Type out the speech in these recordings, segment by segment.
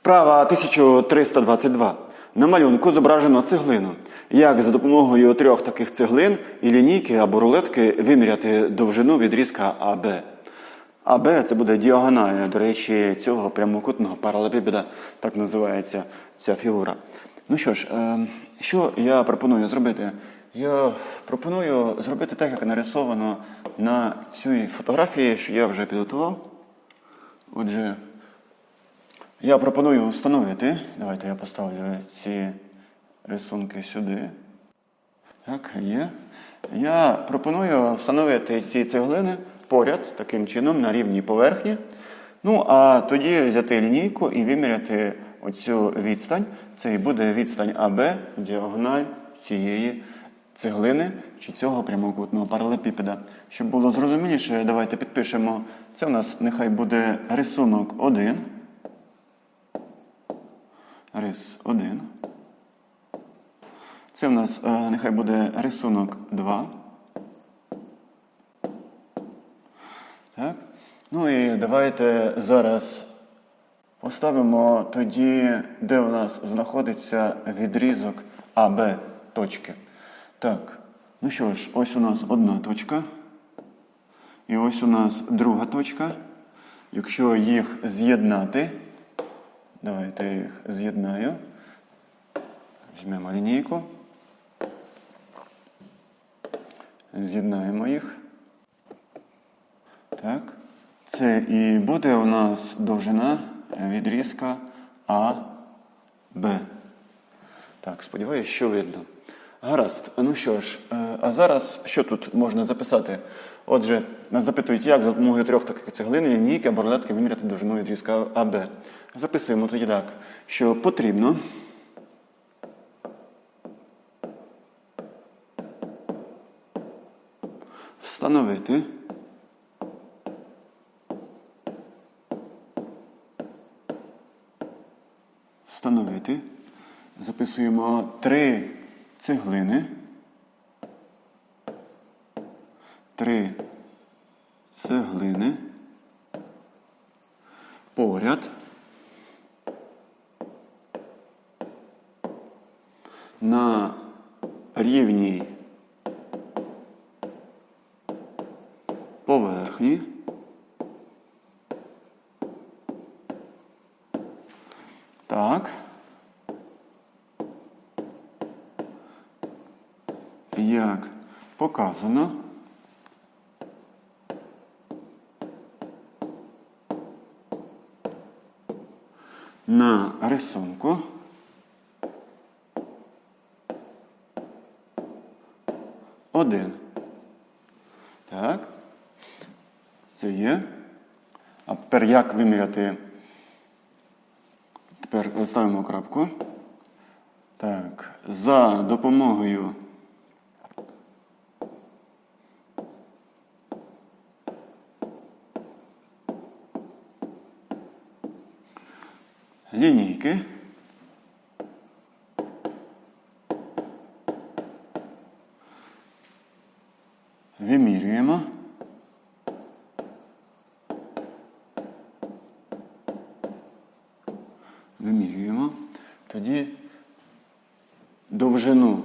Вправа 1322. На малюнку зображено цеглину. Як за допомогою трьох таких цеглин і лінійки або рулетки виміряти довжину відрізка АБ. АБ це буде діагональ, до речі, цього прямокутного паралелепіпеда, так називається ця фігура. Ну що ж, е, що я пропоную зробити? Я пропоную зробити так, як нарисовано на цій фотографії, що я вже підготував. Отже, я пропоную встановити. Давайте я поставлю ці рисунки сюди. Так, є. Я пропоную встановити ці цеглини поряд, таким чином, на рівній поверхні. Ну, а тоді взяти лінійку і виміряти оцю відстань. Це і буде відстань АБ, діагональ цієї цеглини чи цього прямокутного паралепіпеда. Щоб було зрозуміліше, давайте підпишемо. Це у нас нехай буде рисунок 1. Рис 1. Це в нас е, нехай буде рисунок 2. Так. Ну і давайте зараз поставимо тоді, де у нас знаходиться відрізок АБ точки. Так. Ну що ж, ось у нас одна точка. І ось у нас друга точка. Якщо їх з'єднати, давайте я їх з'єднаю. Візьмемо лінійку. З'єднаємо їх. Так. Це і буде у нас довжина відрізка АБ. Так, сподіваюся, що видно. Гаразд. Ну що ж, е, а зараз що тут можна записати? Отже, нас запитують, як за допомогою трьох таких цеглин, лінійки або рулетки виміряти довжину відрізка АБ. Записуємо тоді так, що потрібно. Встановити. Встановити. Записуємо три цеглини. Три цеглини. Поряд. На рівній поверхні. Так. Як показано. На рисунку. Один. Так. Це є. А тепер як виміряти? Тепер ставимо крапку. Так, за допомогою лінійки. Вимірюємо. Вимірюємо. Тоді довжину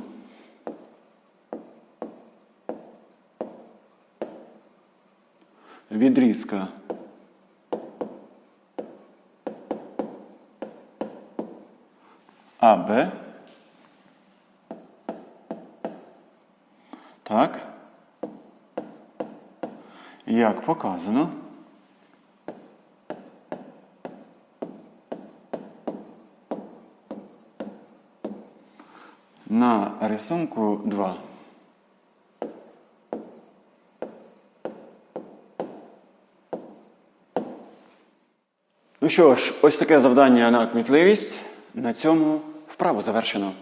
відрізка АБ. Так. Як показано. На рисунку 2. Ну що ж, ось таке завдання на кмітливість. На цьому вправу завершено.